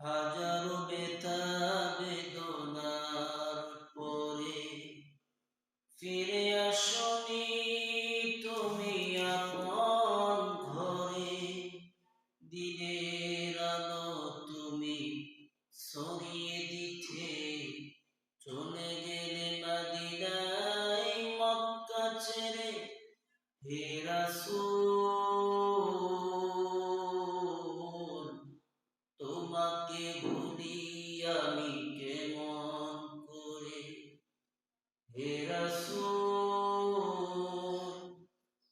হাজারো বেতা বেদনার পরে ফিরে আসনি তুমি আপন ঘরে। দিনের আলো তুমি সরিয়ে দিতে চলে গেলে মাদিনায় মক্কা ছেড়ে হে তোমাকে ভুলি আমি কেমন করে? হে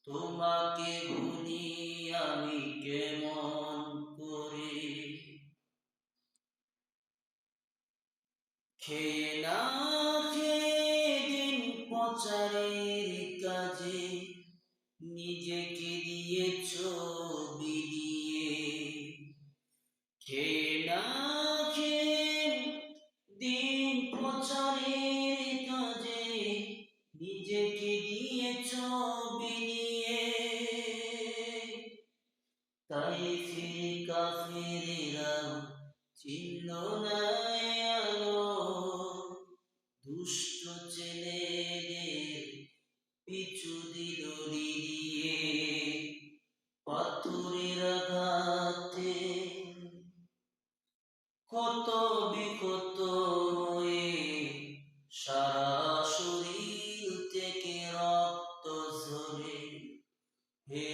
তোমাকে ভুলি আমি কেমন করে? খেয়ে না খেয়ে দিন প্রচারের কাজে, নিজেকে দিয়েছ বিলিয়ে। খেয়ে দিন প্রচারের কাজে নিজেকে দিয়েছ বিলিয়ে তাই ফিরে কাফেরেরা চিহ্ন নাই আলো। দুষ্ট ছেলেদের পিছু দিল দিয়ে পাথরের আঘাতে কত বিকত হয়ে সারা শরীর থেকে রক্ত ঝরে। হে